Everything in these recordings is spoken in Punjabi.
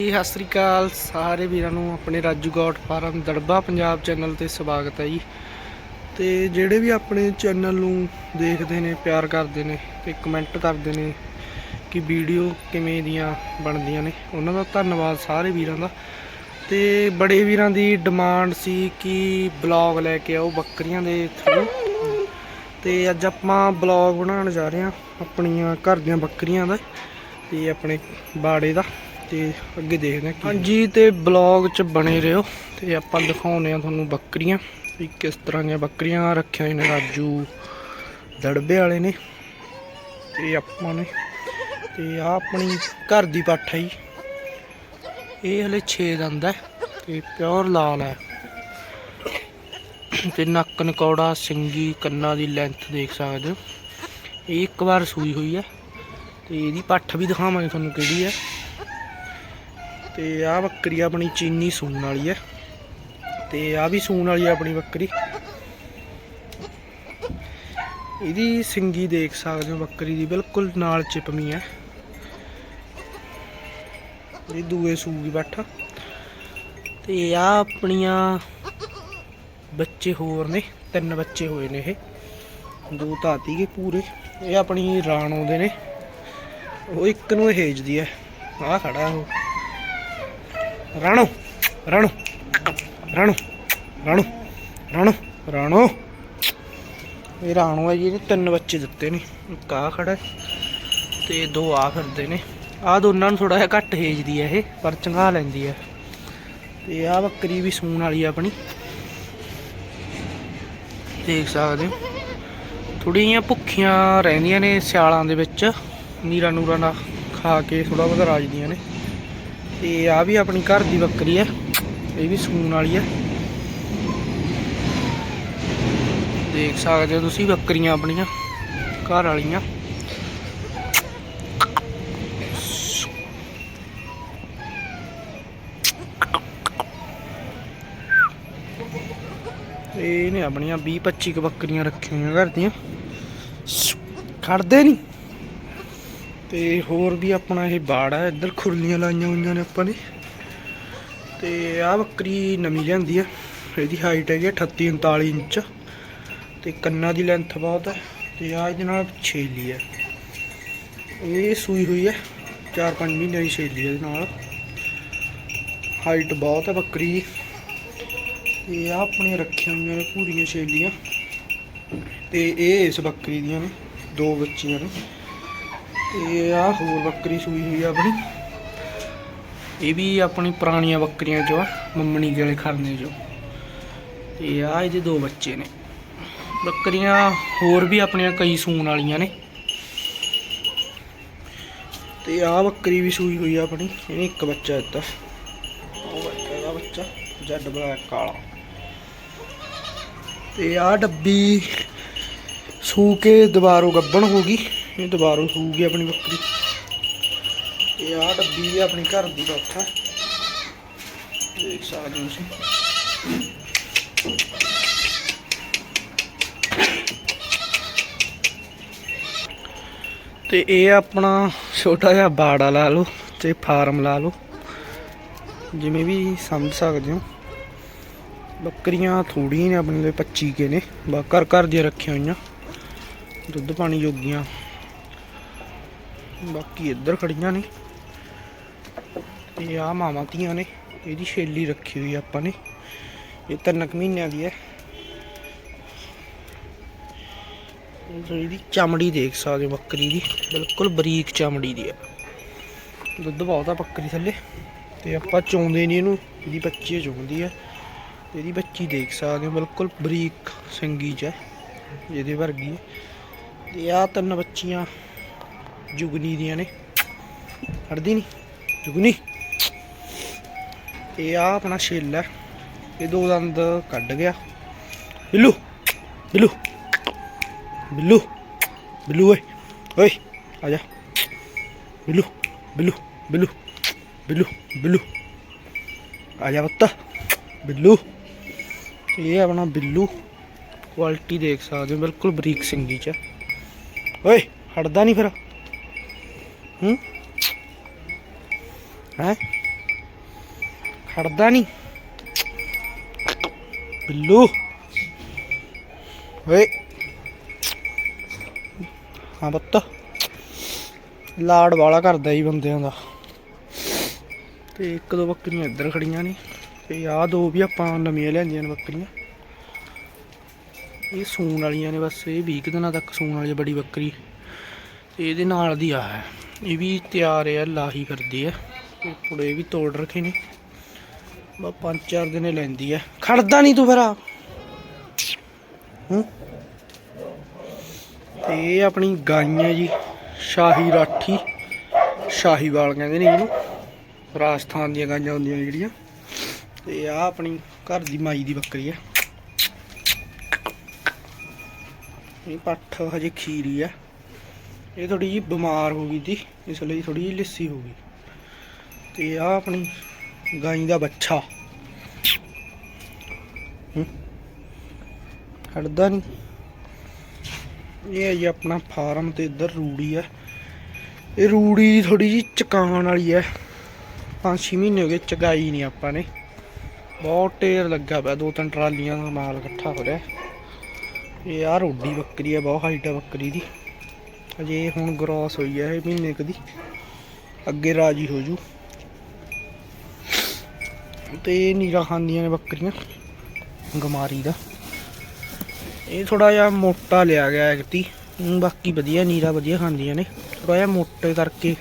ਜੀ, ਸਤਿ ਸ੍ਰੀ ਅਕਾਲ ਸਾਰੇ ਵੀਰਾਂ ਨੂੰ, ਆਪਣੇ Raju goat farm, Darba Punjab channel ਤੇ ਸਵਾਗਤ ਹੈ ਜੀ। ਤੇ ਜਿਹੜੇ ਵੀ ਆਪਣੇ ਚੈਨਲ ਨੂੰ ਦੇਖਦੇ ਨੇ, ਪਿਆਰ ਕਰਦੇ ਨੇ ਤੇ ਕਮੈਂਟ ਕਰਦੇ ਨੇ ਕਿ ਵੀਡੀਓ ਕਿਵੇਂ ਦੀਆਂ ਬਣਦੀਆਂ ਨੇ, ਉਹਨਾਂ ਦਾ ਧੰਨਵਾਦ ਸਾਰੇ ਵੀਰਾਂ ਦਾ। ਤੇ ਬੜੇ ਵੀਰਾਂ ਦੀ ਡਿਮਾਂਡ ਸੀ ਕਿ ਬਲੌਗ ਲੈ ਕੇ ਆਓ ਬੱਕਰੀਆਂ ਦੇ ਥਰੂ। ਤੇ ਅੱਜ ਆਪਾਂ ਬਲੌਗ ਬਣਾਉਣ ਜਾ ਰਹੇ ਹਾਂ, ਆਪਣੀਆਂ ਘਰ ਦੀਆਂ ਬੱਕਰੀਆਂ ਦਾ ਤੇ ਆਪਣੇ ਬਾੜੇ ਦਾ। ਤੇ ਅੱਗੇ ਦੇਖਦੇ ਹਾਂ ਹਾਂਜੀ, ਤੇ ਬਲੌਗ 'ਚ ਬਣੇ ਰਹੋ ਤੇ ਆਪਾਂ ਦਿਖਾਉਂਦੇ ਆ ਤੁਹਾਨੂੰ ਬੱਕਰੀਆਂ ਵੀ ਕਿਸ ਤਰ੍ਹਾਂ ਦੀਆਂ ਬੱਕਰੀਆਂ ਰੱਖੀਆਂ ਹੋਈਆਂ ਨੇ, ਰਾਜੂ, ਦੜਬੇ ਵਾਲੇ ਨੇ ਤੇ ਆਪਾਂ ਨੇ ਤੇ ਆ ਆਪਣੀ ਘਰ ਦੀ ਪੱਠ ਹੈ ਜੀ। ਇਹ ਹਲੇ 6 ਦੰਦ ਹੈ ਤੇ ਪਿਓਰ ਲਾਲ ਹੈ। ਤੇ ਨੱਕ ਨਕੌੜਾ, ਸਿੰਗੀ, ਕੰਨਾਂ ਦੀ ਲੈਂਥ ਦੇਖ ਸਕਦੇ ਹੋ। ਇਹ ਇੱਕ ਵਾਰ ਸੂਈ ਹੋਈ ਹੈ ਤੇ ਇਹਦੀ ਪੱਠ ਵੀ ਦਿਖਾਵਾਂਗੇ ਤੁਹਾਨੂੰ ਕਿਹੜੀ ਹੈ। ਤੇ ਆਹ ਬੱਕਰੀ ਆਪਣੀ ਚੀਨੀ ਸੂਣ ਵਾਲੀ ਹੈ। ਤੇ ਆ ਵੀ ਸੂਣ ਵਾਲੀ ਹੈ ਆਪਣੀ ਬੱਕਰੀ। ਇਹਦੀ ਸਿੰਗੀ ਦੇਖ ਸਕਦੇ ਹੋ, ਬੱਕਰੀ ਦੀ ਬਿਲਕੁਲ ਨਾਲ ਚਿਪਮੀ ਹੈ। ਇਹ ਦੂਏ ਸੂਗੀ ਬੱਠ। ਤੇ ਆ ਆਪਣੀਆਂ ਬੱਚੇ ਹੋਰ ਨੇ, ਤਿੰਨ ਬੱਚੇ ਹੋਏ ਨੇ ਇਹ। ਦੋ ਧਾਤੀ ਕੇ ਪੂਰੇ। ਇਹ ਆਪਣੀ ਰਾਣ ਆਉਂਦੇ ਨੇ। ਉਹ ਇੱਕ ਨੂੰ ਹੇਜਦੀ ਹੈ। ਆ ਖੜਾ ਉਹ। ਰਾਣੋ ਰਾਣੋ ਰਾਣੋ ਰਾਣੋ ਰਾਣੋ ਰਾਣੋ। ਇਹ ਰਾਣੋ ਹੈ ਜੀ, ਇਹਨੇ ਤਿੰਨ ਬੱਚੇ ਦਿੱਤੇ ਨੇ। ਇੱਕ ਆ ਖੜਾ ਤੇ ਦੋ ਆ ਫਿਰਦੇ ਨੇ। ਆ ਦੋਨਾਂ ਨੂੰ ਥੋੜਾ ਜਿਹਾ ਘੱਟ ਹੇਜਦੀ ਹੈ ਇਹ, ਪਰ ਚੰਗਾ ਲੈਂਦੀ ਹੈ। ਤੇ ਆ ਬੱਕਰੀ ਵੀ ਸੂਣ ਵਾਲੀ ਆ ਆਪਣੀ। ਦੇਖ ਸਕਦੇ ਹੋ। ਥੋੜ੍ਹੀਆਂ ਜਿਹੀਆਂ ਭੁੱਖੀਆਂ ਰਹਿੰਦੀਆਂ ਨੇ ਸਿਆਲਾਂ ਦੇ ਵਿੱਚ। ਨੀਰਾ ਨੂਰਾ ਨਾ ਖਾ ਕੇ ਥੋੜਾ ਬਹੁਤ ਰਾਜਦੀਆਂ ਨੇ। ਤੇ ਆ ਵੀ ਆਪਣੀ ਘਰ ਦੀ ਬੱਕਰੀ ਹੈ। ਇਹ ਵੀ ਸੂਣ ਵਾਲੀ ਹੈ। ਦੇਖ ਸਕਦੇ ਹੋ ਤੁਸੀਂ ਬੱਕਰੀਆਂ ਆਪਣੀਆਂ, ਘਰ ਵਾਲੀਆਂ। ਇਹ ਨੇ ਆਪਣੀਆਂ 20 25 ਕੁ ਬੱਕਰੀਆਂ ਰੱਖੀਆਂ ਘਰ ਦੀਆਂ। ਖੜਦੇ ਨਹੀਂ ਤੇ ਹੋਰ ਵੀ ਆਪਣਾ ਇਹ ਬਾੜ ਹੈ, ਇੱਧਰ ਖੁਰਲੀਆਂ ਲਾਈਆਂ ਹੋਈਆਂ ਨੇ ਆਪਾਂ ਨੇ। ਤੇ ਆਹ ਬੱਕਰੀ ਨਵੀਂ ਲਿਆਂਦੀ ਹੈ ਇਹਦੀ ਹਾਈਟ ਹੈਗੀ 38 39 ਇੰਚ। ਤੇ ਕੰਨਾਂ ਦੀ ਲੈਂਥ ਬਹੁਤ ਹੈ, ਤੇ ਆ ਇਹਦੇ ਨਾਲ ਛੇਲੀ ਹੈ। ਇਹ ਸੂਈ ਹੋਈ ਹੈ 4-5 ਮਹੀਨਿਆਂ ਦੀ ਛੇਲੀ ਹੈ ਇਹਦੇ ਨਾਲ। ਹਾਈਟ ਬਹੁਤ ਹੈ ਬੱਕਰੀ ਦੀ। ਤੇ ਆ ਆਪਣੀਆਂ ਰੱਖੀਆਂ ਹੋਈਆਂ ਨੇ ਪੂਰੀਆਂ ਛੇਲੀਆਂ। ਤੇ ਇਹ ਇਸ ਬੱਕਰੀ ਦੀਆਂ ਨੇ, ਦੋ ਬੱਚੀਆਂ ਨੇ। ਇਹ ਆ ਹੋਰ ਬੱਕਰੀ ਸੂਈ ਹੋਈ ਆ ਆਪਣੀ। ਇਹ ਵੀ ਆਪਣੀ ਪੁਰਾਣੀਆਂ ਬੱਕਰੀਆਂ ਚੋਂ ਆ, ਮੰਮਣੀ ਵਾਲੇ ਖਰਨੇ ਚੋਂ। ਇਹ ਆ ਇਹਦੇ ਦੋ ਬੱਚੇ ਨੇ। ਬੱਕਰੀਆਂ ਹੋਰ ਵੀ ਆਪਣੀਆਂ ਕਈ ਸੂਣ ਵਾਲੀਆਂ ਨੇ। ਤੇ ਆ ਬੱਕਰੀ ਵੀ ਸੂਈ ਹੋਈ ਆ ਆਪਣੀ, ਇਹਨੇ ਇੱਕ ਬੱਚਾ ਦਿੱਤਾ। ਉਹ ਬੱਚਾ ਇਹਦਾ ਬੱਚਾ, ਜੱਡ ਬਲੈਕ ਕਾਲਾ। ਤੇ ਆ ਡੱਬੀ ਸੂ ਕੇ ਦੁਬਾਰੋਂ ਗੱਬਣ ਹੋ ਗਈ। ਇਹ ਦੁਬਾਰੋਂ ਸੂਗੀ ਆਪਣੀ ਬੱਕਰੀ। ਇਹ ਆ ਡੱਬੀ ਵੀ ਆਪਣੀ ਘਰ ਦੀ ਬੱਠਾ ਦੇਖ ਸਕਦੇ ਹੋ ਤੁਸੀਂ। ਤੇ ਇਹ ਆਪਣਾ ਛੋਟਾ ਜਿਹਾ ਬਾੜਾ ਲਾ ਲਓ ਤੇ ਫਾਰਮ ਲਾ ਲਓ। ਜਿਵੇਂ ਵੀ ਸਮਝ ਸਕਦੇ ਹੋ। ਬੱਕਰੀਆਂ ਥੋੜੀਆਂ ਨੇ ਆਪਣੇ ਲਈ 25 ਕੇ ਨੇ। ਬਾ ਘਰ ਘਰ ਦੀਆਂ ਰੱਖੀਆਂ ਹੋਈਆਂ। ਦੁੱਧ ਪਾਣੀ ਜੋਗੀਆਂ। ਬਾਕੀ ਇੱਧਰ ਖੜੀਆਂ ਨੇ। ਤੇ ਆ ਮਾਵਾਂ ਧੀਆਂ ਨੇ, ਇਹਦੀ ਛੇਲੀ ਰੱਖੀ ਹੋਈ ਆ ਆਪਾਂ ਨੇ। ਇਹ ਤਿੰਨ ਕੁ ਮਹੀਨਿਆਂ ਦੀ ਹੈ। ਇਹਦੀ ਚਮੜੀ ਦੇਖ ਸਕਦੇ ਹੋ, ਬੱਕਰੀ ਦੀ। ਬਿਲਕੁਲ ਬਰੀਕ ਚਮੜੀ ਦੀ ਹੈ ਦੁੱਧ ਬਹੁਤ ਆ ਬੱਕਰੀ ਥੱਲੇ। ਤੇ ਆਪਾਂ ਚੋਂਦੇ ਨਹੀਂ ਇਹਨੂੰ, ਇਹਦੀ ਬੱਚੀ ਚੋਂਦੀ ਹੈ ਇਹਦੀ ਬੱਚੀ ਦੇਖ ਸਕਦੇ ਹੋ, ਬਿਲਕੁਲ ਬਰੀਕ ਸਿੰਗੀ ਚ ਹੈ। ਇਹਦੇ ਵਰਗੀ। ਹੈ ਤੇ ਆ ਤਿੰਨ ਬੱਚੀਆਂ ਜੁਗਨੀ ਦੀਆਂ ਨੇ। ਹੜਦੀ ਨਹੀਂ ਜੁਗਨੀ। ਇਹ ਆ ਆਪਣਾ ਛਿੱਲ ਹੈ। ਇਹ ਦੋ ਦੰਦ ਕੱਢ ਗਿਆ। ਬਿੱਲੂ ਬਿੱਲੂ ਬਿੱਲੂ ਬਿੱਲੂ ਓਏ ਓਏ, ਆ ਜਾ। ਬਿੱਲੂ ਬਿੱਲੂ ਬਿੱਲੂ ਬਿੱਲੂ ਬਿੱਲੂ। ਆ ਜਾ ਬੱਤਾ ਬਿੱਲੂ। ਇਹ ਆਪਣਾ ਬਿੱਲੂ। ਕੁਆਲਿਟੀ ਦੇਖ ਸਕਦੇ ਹੋ। ਬਿਲਕੁਲ ਬਰੀਕ ਸਿੰਗੀ ਚ। ਓਏ, ਹਟਦਾ ਨਹੀਂ ਫਿਰ। ਹੂੰ? ਹੈ? ਖੜਦਾ ਨਹੀਂ ਬਿੱਲੂ। ਓਏ। ਹਾਂ ਬੱਤ ਲਾੜ ਵਾਲਾ ਕਰਦਾ ਹੀ ਬੰਦਿਆਂ ਦਾ। ਤੇ ਇੱਕ ਦੋ ਬੱਕਰੀਆਂ ਇੱਧਰ ਖੜੀਆਂ ਨੇ। ਤੇ ਆਹ ਦੋ ਵੀ ਆਪਾਂ ਨਵੀਆਂ ਲਿਆਂਦੀਆਂ ਨੇ ਬੱਕਰੀਆਂ। ਇਹ ਸੂਣ ਵਾਲੀਆਂ ਨੇ ਬਸ, ਇਹ 20 ਕੁ ਦਿਨਾਂ ਤੱਕ ਸੂਣ ਵਾਲੀ ਬੜੀ ਬੱਕਰੀ। ਤੇ ਇਹਦੇ ਨਾਲ ਦੀ ਆ ਹੈ। ਇਹ ਵੀ ਤਿਆਰ ਆ, ਲਾਹੀ ਕਰਦੀ ਆ। ਕੁੜੇ ਵੀ ਤੋੜ ਰੱਖੇ ਨੇ। ਬਸ ਪੰਜ ਚਾਰ ਦਿਨੇ ਲੈਂਦੀ ਆ। ਖੜਦਾ ਨਹੀਂ ਤੂੰ ਫਿਰ ਆ। ਤੇ ਆਪਣੀ ਗਾਈ ਹੈ ਜੀ, ਸ਼ਾਹੀ ਰਾਠੀ। ਸ਼ਾਹੀਵਾਲ ਕਹਿੰਦੇ ਨੇ ਇਹਨੂੰ। ਰਾਜਸਥਾਨ ਦੀਆਂ ਗਾਈਆਂ ਹੁੰਦੀਆਂ ਨੇ ਜਿਹੜੀਆਂ। ਤੇ ਆ ਆਪਣੀ ਘਰ ਦੀ ਮਾਈ ਦੀ ਬੱਕਰੀ ਆ। ਇਹ ਪੱਠ ਹਜੇ ਖੀਰੀ ਆ। ਇਹ ਥੋੜੀ ਜਿਹੀ ਬਿਮਾਰ ਹੋ ਗਈ ਸੀ ਇਸ ਲਈ ਥੋੜੀ ਜਿਹੀ ਲਿੱਸੀ ਹੋ ਗਈ। ਤੇ ਆ ਆਪਣੀ ਗਾਈ ਦਾ ਬੱਚਾ ਹੂੰ। ਹਟਦਾ ਨਹੀਂ ਇਹ ਹੈ ਜੀ ਆਪਣਾ ਫਾਰਮ ਤੇ ਇੱਧਰ ਰੂੜੀ ਹੈ ਇਹ ਰੂੜੀ ਥੋੜੀ ਜਿਹੀ ਚਕਾਉਣ ਵਾਲੀ ਹੈ ਪੰਜ ਛੇ ਮਹੀਨੇ ਹੋ ਗਏ, ਚਗਾਈ ਨਹੀਂ ਆਪਾਂ ਨੇ। ਬਹੁਤ ਢੇਰ ਲੱਗਾ ਪਿਆ, ਦੋ ਤਿੰਨ ਟਰਾਲੀਆਂ ਦਾ ਮਾਲ ਇਕੱਠਾ ਹੋ ਰਿਹਾ। ਇਹ ਆ ਰੋਡੀ ਬੱਕਰੀ ਹੈ ਬਹੁਤ ਹਾਈਟ ਹੈ ਬੱਕਰੀ ਦੀ। ਅਜੇ ਹੁਣ ਗਰੋਸ ਹੋਈ ਹੈ ਇਹ ਮਹੀਨੇ ਕਦੀ ਅੱਗੇ ਰਾਜੀ ਹੋ ਜੂ। ਤੇ ਨੀਰਾ ਖਾਂਦੀਆਂ ਨੇ ਬੱਕਰੀਆਂ, ਗਮਾਰੀ ਦਾ। ਇਹ ਥੋੜਾ ਜਿਹਾ ਮੋਟਾ ਲਿਆ ਗਿਆ ਐਕਤੀ ਬਾਕੀ ਵਧੀਆ, ਨੀਰਾ ਵਧੀਆ ਖਾਂਦੀਆਂ ਨੇ। ਥੋੜਾ ਜਿਹਾ ਮੋਟੇ ਕਰਕੇ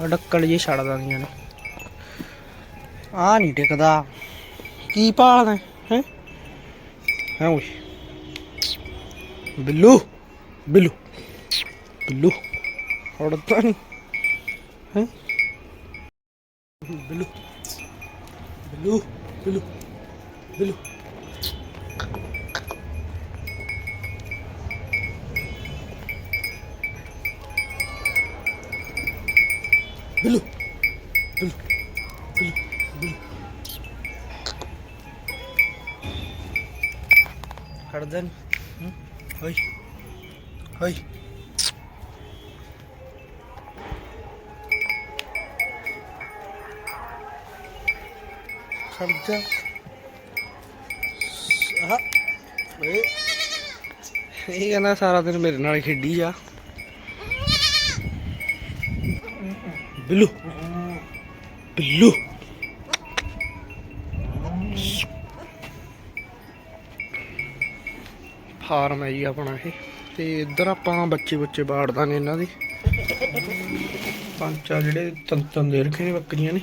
ਆਹ ਡੱਕਲ ਜੇ ਛੱਡ ਦਿੰਦੀਆਂ ਨੇ। ਆ ਨਹੀਂ ਟਿਕਦਾ। ਕੀ ਭਾਲਦਾ ਹੈ? ਹੈ ਓਏ। ਬਿੱਲੂ ਬਿੱਲੂ। ਬਿੱਲੂ ਹੜਦਾ ਨਹੀਂ ਹੈ ਬਿੱਲੂ ਬਿੱਲੂ ਬਿੱਲੂ ਬਿੱਲੂ ਬਿੱਲੂ ਬਿੱਲੂ ਬਿੱਲੂ ਬਿੱਲੂ ਹੜਦਾ ਨਹੀਂ ਹੋਈ ਹੋਈ ਖੜ ਜਾ ਆਹ। ਓਏ। ਇਹ ਕਹਿੰਦਾ ਸਾਰਾ ਦਿਨ ਮੇਰੇ ਨਾਲ ਖੇਡੀ ਆ। ਬਿੱਲੂ। ਬਿੱਲੂ। ਫਾਰਮ ਹੈ ਜੀ ਆਪਣਾ ਇਹ। ਤੇ ਇੱਧਰ ਆਪਾਂ ਬੱਚੇ ਬੱਚੇ ਬਾੜਦਾ ਨੇ ਇਹਨਾਂ ਦੇ। ਪੰਜ ਚਾਰ ਜਿਹੜੇ ਤੰਤਨ ਦੇ ਰੱਖੇ ਨੇ ਬੱਕਰੀਆਂ ਨੇ।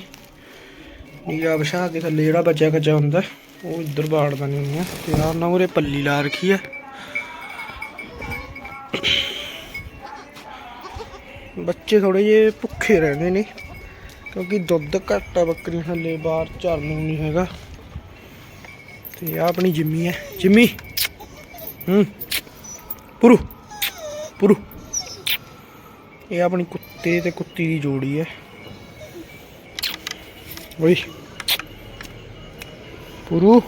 ਨੀਰਾ ਵਿਛਾ ਕੇ ਥੱਲੇ ਜਿਹੜਾ ਬੱਚਾ ਕੱਚਾ ਹੁੰਦਾ, ਉਹ ਇੱਧਰ ਬਾੜਦਾ ਨਹੀਂ ਹੁੰਦਾ ਤੇ ਆਹ ਨਾ ਉਰੇ ਪੱਲੀ ਲਾ ਰੱਖੀ ਆ। ਬੱਚੇ ਥੋੜੇ ਜਿਹੇ ਭੁੱਖੇ ਰਹਿੰਦੇ ਨੇ, ਕਿਉਂਕਿ ਦੁੱਧ ਘੱਟ ਆ ਬੱਕਰੀ ਥੱਲੇ, ਬਾਹਰ ਚਰਨ ਨੂੰ ਨਹੀਂ ਹੈਗਾ। ਤੇ ਆ ਆਪਣੀ ਜਿੰਮੀ ਹੈ। ਜਿੰਮੀ! ਹੂੰ। ਪੁਰੂ। ਪੁਰੂ। ਇਹ ਆਪਣੀ ਕੁੱਤੇ ਤੇ ਕੁੱਤੀ ਦੀ ਜੋੜੀ ਹੈ। ਓਏ ਪੁਰੂ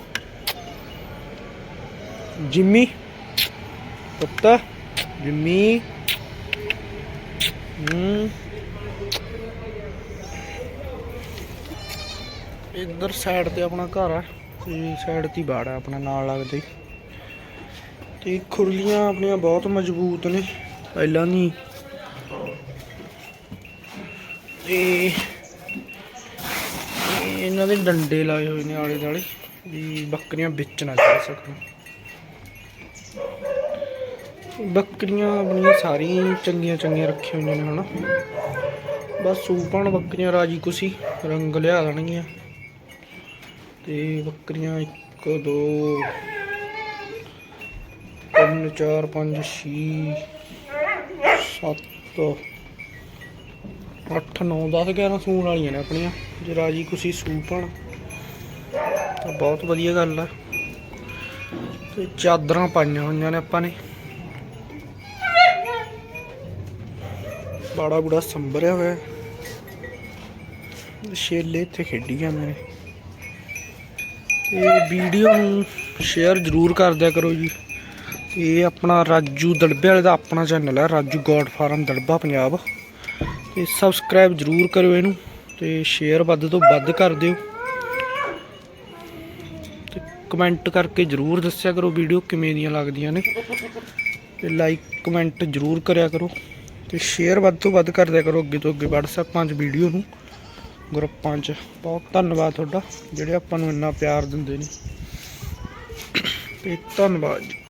ਜਿੰਮੀ ਕੁੱਤਾ ਜਿੰਮੀ ਇੱਧਰ ਸਾਈਡ ਤੇ ਆਪਣਾ ਘਰ ਆ। ਤੇ ਸਾਈਡ ਤੇ ਬਾੜ ਆ ਆਪਣਾ ਨਾਲ ਲੱਗਦੇ। ਤੇ ਖੁਰਲੀਆਂ ਆਪਣੀਆਂ ਬਹੁਤ ਮਜ਼ਬੂਤ ਨੇ। ਪਹਿਲਾਂ ਨਹੀਂ ਤੇ ਇਹਨਾਂ ਦੇ ਡੰਡੇ ਲਾਏ ਹੋਏ ਨੇ ਆਲੇ ਦਾਲੇ ਵੀ ਬੱਕਰੀਆਂ ਵੇਚਣਾ ਨਾ ਸਕਣ ਬੱਕਰੀਆਂ ਆਪਣੀਆਂ ਸਾਰੀਆਂ ਚੰਗੀਆਂ ਚੰਗੀਆਂ ਰੱਖੀਆਂ ਹੋਈਆਂ ਨੇ ਹਨਾ। ਬਸ ਸੂਪਣ ਬੱਕਰੀਆਂ ਰਾਜੀ ਕੁਸੀ, ਰੰਗ ਲਿਆ ਦੇਣਗੀਆਂ। ਤੇ ਬੱਕਰੀਆਂ 1 2 ਤਿੰਨ, ਚਾਰ, ਪੰਜ, ਛੇ, ਸੱਤ ਅੱਠ, ਨੌ 10 11 ਸੂਣ ਵਾਲੀਆਂ ਨੇ ਆਪਣੀਆਂ। ਜੇ ਰਾਜੀ ਕੁਸੀ ਸੂਪਣ ਤਾਂ ਬਹੁਤ ਵਧੀਆ ਗੱਲ ਆ। ਤੇ ਚਾਦਰਾਂ ਪਾਈਆਂ ਹੋਈਆਂ ਨੇ ਆਪਾਂ ਨੇ। ਬਾੜਾ ਬੁੜਾ ਸੰਭਰਿਆ ਹੋਇਆ। ਹੈ। ਛੇਲੇ ਇੱਥੇ ਖੇਡੀ ਜਾਂਦੇ ਨੇ। ਤੇ ਵੀਡੀਓ ਨੂੰ ਸ਼ੇਅਰ ਜ਼ਰੂਰ ਕਰ ਦਿਆ ਕਰੋ ਜੀ। ਇਹ ਆਪਣਾ ਰਾਜੂ ਦੜਬੇ ਵਾਲੇ ਦਾ ਆਪਣਾ ਚੈਨਲ ਹੈ ਰਾਜੂ ਗੋਡ ਫਾਰਮ ਦੜਬਾ ਪੰਜਾਬ। ਤੇ ਸਬਸਕ੍ਰਾਈਬ ਜ਼ਰੂਰ ਕਰਿਓ ਇਹਨੂੰ ਤੇ ਸ਼ੇਅਰ ਵੱਧ ਤੋਂ ਵੱਧ ਕਰ ਦਿਓ। ਕਮੈਂਟ ਕਰਕੇ ਜਰੂਰ ਦੱਸਿਆ ਕਰੋ ਵੀਡੀਓ ਕਿਵੇਂ ਦੀਆਂ ਲੱਗਦੀਆਂ ਨੇ। ਤੇ ਲਾਈਕ ਕਮੈਂਟ ਜਰੂਰ ਕਰਿਆ ਕਰੋ ਤੇ ਸ਼ੇਅਰ ਵੱਧ ਤੋਂ ਵੱਧ ਕਰ ਦਿਆ ਕਰੋ ਅੱਗੇ ਤੋਂ ਅੱਗੇ WhatsApp 'ਚ ਵੀਡੀਓ ਨੂੰ। ਗਰੁੱਪਾਂ 'ਚ ਬਹੁਤ ਧੰਨਵਾਦ ਤੁਹਾਡਾ ਜਿਹੜੇ ਆਪਾਂ ਨੂੰ ਇੰਨਾ ਪਿਆਰ ਦਿੰਦੇ ਨੇ। ਤੇ ਧੰਨਵਾਦ ਜੀ।